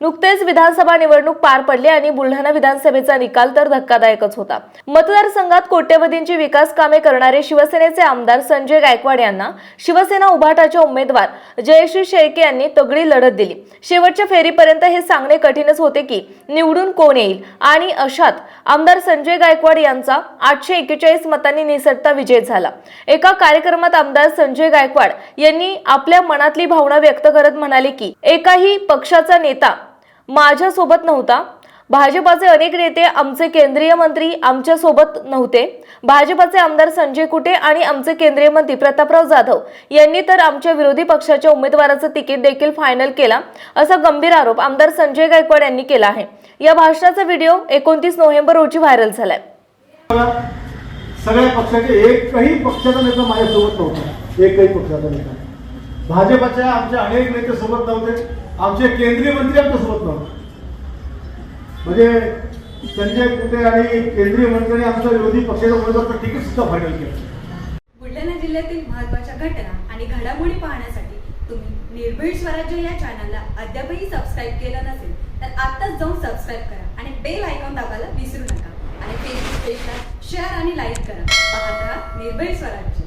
नुकतेच विधानसभा निवडणूक पार पडली आणि बुलढाणा विधानसभेचा निकाल तर धक्कादायकच होता. मतदारसंघात कोट्यवधींची विकास कामे करणारे शिवसेनेचे आमदार संजय गायकवाड यांना शिवसेना उभाटाचे उमेदवार जयश्री शेळके यांनी तगडी लढत दिली. शेवटच्या फेरीपर्यंत हे सांगणे कठीणच होते की निवडून कोण येईल? आणि अशात आमदार संजय गायकवाड यांचा आठशे एक्केचाळीस मतांनी निसटता विजय झाला. एका कार्यक्रमात आमदार संजय गायकवाड यांनी आपल्या मनातली भावना व्यक्त करत म्हणाले की एकाही पक्षाचा नेता माझ्यासोबत नव्हता. भाजपाचे अनेक नेते आमचे केंद्रीय मंत्री आमच्यासोबत नव्हते. भाजपाचे आमदार संजय कुटे आणि आमचे केंद्रीय मंत्री प्रतापराव जाधव यांनी तर आमच्या विरोधी पक्षाच्या उमेदवाराचं तिकीट देखील फायनल केला असा गंभीर आरोप आमदार संजय गायकवाड यांनी केला आहे. या भाषणाचा व्हिडिओ एकोणतीस नोव्हेंबर रोजी व्हायरल झालाय. सगळ्या पक्षाचे एकही पक्षाचा नेता माझ्यासोबत नव्हता. एकही पक्षाचा नेता. भाजपच्या आमचे अनेक नेते सोबत नव्हते. आमचे केंद्रीय मंत्री आमच्यासोबत नव्हते. म्हणजे संजय कुटे आणि केंद्रीय मंत्र्यांनी आमचा विरोधी पक्षाचा उमेदवारचं तिकीट सुद्धा फायनल केलं. बुलढाणा जिल्ह्यातील महत्त्वाच्या घटना आणि घडामोडी पाहण्यासाठी तुम्ही निर्भीड स्वराज्य या चॅनलला अद्यापही सबस्क्राईब केलं नसेल तर आत्ताच जाऊन सबस्क्राईब करा आणि बेल आयकॉन दाबायला विसरू नका. आणि फेसबुक पेजला शेअर आणि लाईक करा. पाहत राहा निर्भीड स्वराज्य.